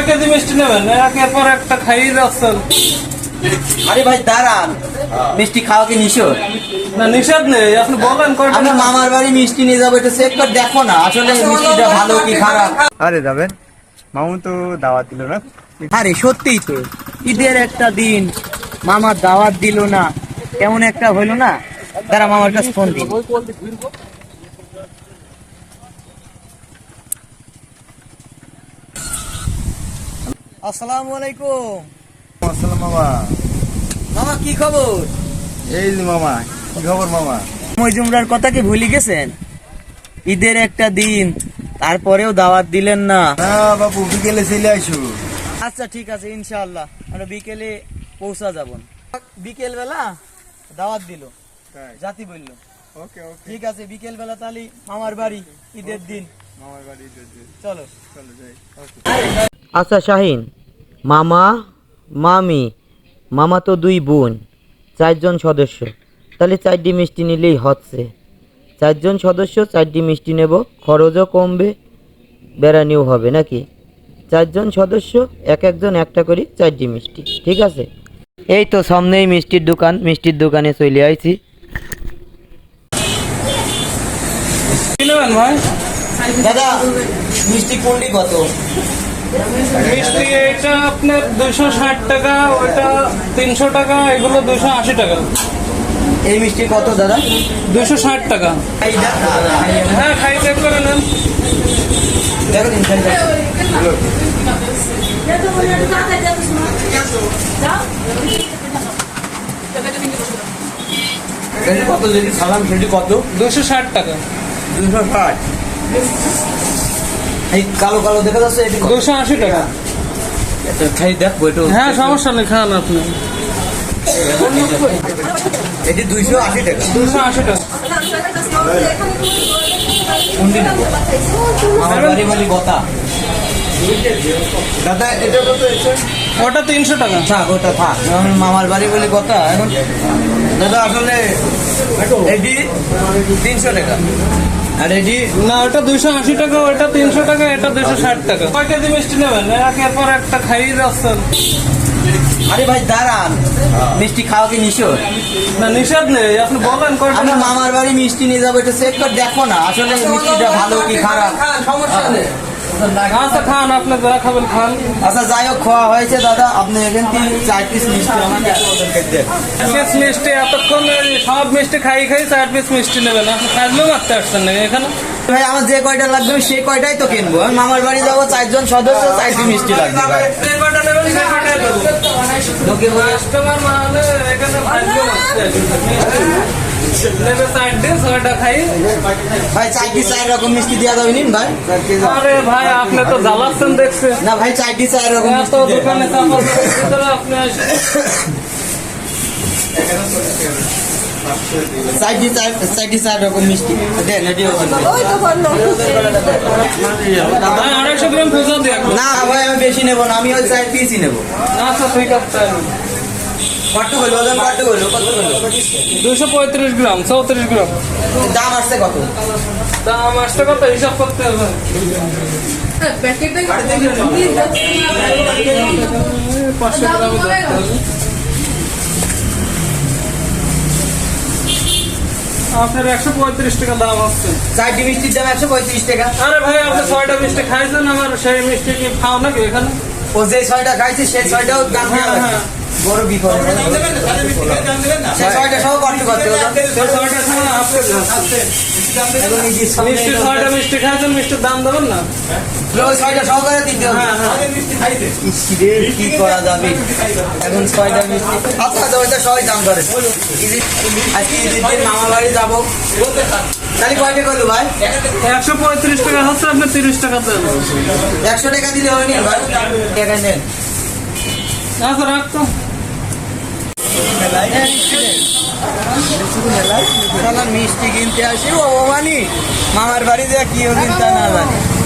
কয় কেজি মিষ্টি নেবেন? একের পর একটা খাইয়ে যাচ্ছেন আরে ভাই দাঁড়ান। মিষ্টি খাওয়া কি নিষেধ? না নিষেধ নেই আপনি বলেন কয়টা আমি মামার বাড়ি মিষ্টি নিয়ে যাব একটু চেক করে দেখো না। আসলে মিষ্টিটা ভালো কি খারাপ? আরে যাবেন। মামু তো দাওয়াত দিল না। আরে সত্যিই তো। ঈদের একটা দিন মামার দাওয়াত দিল না। কেমন একটা হইল না? তারা মামার কাছে ফোন দিন আসসালামু আলাইকুম। আসসালাম মামা। মামা কি খবর? এই মামা কি খবর মামা? মজুমরার কথা কি ভুলে গেছেন? ঈদের একটা দিন তারপরেও দাওয়াত দিলেন না। না বাবু বিকেলে চলে আইসু। আচ্ছা ঠিক আছে ইনশাআল্লাহ। আমরা বিকেলে পৌঁছা যাব। বিকেল বেলা দাওয়াত দিল। জাতি বলল। ওকে ওকে। ঠিক আছে বিকেল বেলা তাহলে মামার বাড়ি ঈদের দিন। মামার বাড়ি ঈদের দিন। চলো। চলো যাই। আচ্ছা শাহিন, মামা, মামি, মামা তো দুই বোন, চারজন সদস্য। তাহলে চারটি মিষ্টি নিলেই হচ্ছে। চারজন সদস্য, চারটি মিষ্টি নেব, খরচও কমবে, বেড়ানিও হবে নাকি? চারজন সদস্য, এক একজন একটা করে চারটি মিষ্টি, ঠিক আছে? এই তো সামনেই মিষ্টির দোকান, মিষ্টির দোকানে চলে আইছি। দাদা, মিষ্টি কুন্ডি কত? মিষ্টি এটা আপনার দুশো ষাট টাকা ওইটা তিনশো টাকা এগুলো দুশো আশি টাকা। এই মিষ্টি কত দাদা? দুশো ষাট টাকা। হ্যাঁ খাই চেক করে নেন। কত যদি সালাম সেটি কত? দুশো ষাট টাকা। দুশো ষাট। এই কালো কালো দেখা যাচ্ছে এটি কত? দুশো আশি টাকা। এটা খাই দেখব একটু হ্যাঁ সমস্যা নেই খান আপনি। এটি দুইশো আশি টাকা। দুশো আশি টাকা। কোনটি আমার বাড়ি বাড়ি গতা। দাদা এটা কত ওটা তিনশো টাকা। থাক ওটা থাক। মামার বাড়ি বলে কথা এখন দাদা আসলে এটি তিনশো টাকা। আর এটি না ওটা দুশো আশি টাকা ওটা তিনশো টাকা এটা দুশো ষাট টাকা। কয় কেজি মিষ্টি নেবেন? একের পর একটা খাইয়ে যাচ্ছেন। আরে ভাই দাঁড়ান। মিষ্টি খাওয়া কি নিষেধ? না নিষেধ নেই আপনি বলেন কয়টা আমি মামার বাড়ি মিষ্টি নিয়ে যাব একটু চেক করে দেখো না আসলে মিষ্টিটা ভালো কি খারাপ? সমস্যা নেই। আচ্ছা খান আপনি যা খাবেন খান। আচ্ছা যাই হোক খাওয়া হয়েছে দাদা। আপনি এখান থেকে চার পিস মিষ্টি আমাকে পিস মিষ্টি এতক্ষণ সব মিষ্টি খাই খাই চার পিস মিষ্টি নেবেন। আপনি কাজলেও মারতে আসছেন না এখানে? ভাই আমার যে কয়টা লাগবে আমি সেই কয়টাই তো কিনবো। আমি মামার বাড়ি যাব চারজন সদস্য চারটি মিষ্টি লাগবে কাস্টমার মানে এখানে ভাই চারটি চার রকম মিষ্টি দেওয়া যাবে নিন ভাই। আরে ভাই আপনি তো জ্বালাচ্ছেন দেখছে। না ভাই চারটি চার রকম দেন। দোকানে আপনি চার চারটি রকম মিষ্টি দেন এটি ভাই আড়াইশো গ্রাম না ভাই আমি বেশি নেব না আমি ওই চার পিসই নেব। আচ্ছা ঠিক আছে কত ওজন কত হলো দুশো পঁয়ত্রিশ গ্রাম চৌত্রিশ গ্রাম। দাম আসছে কত? দাম আসতে কত? হিসাব করতে হবে। পাঁচশো গ্রাম আপনার একশো পঁয়ত্রিশ টাকা দাম হচ্ছে চারটি মিষ্টির দাম একশো পঁয়ত্রিশ টাকা। আরে ভাই আপনি ছয়টা মিষ্টি খাইছেন আমার সেই মিষ্টি কি খাও নাকি এখানে? ও যে ছয়টা খাইছে সেই ছয়টাও দাম হ্যাঁ, হ্যাঁ। বড় বিপদ ছয়টা সহ করতে ছয়টার সময় যে সামনে মিষ্টি ছয়টা মিষ্টি মিষ্টির দাম দেবেন না? ওই ছয়টা সহকারে দিতে হবে। হ্যাঁ হ্যাঁ। কি করা যাবে? এখন ছয়টা মিষ্টি আচ্ছা আচ্ছা সবাই দাম করে ঈদের- আজকে ঈদের দিন মামা বাড়ি যাব। তাহলে কয়টা করল ভাই? একশো পঁয়ত্রিশ টাকা হচ্ছে আপনি তিরিশ টাকা দেন। একশো টাকা দিলে হবে নি ভাই? টাকা। নেন আচ্ছা রাখতো। মিষ্টি কিনতে আসি ও মানি মামার বাড়ি দেওয়া কি কিনতে না জানি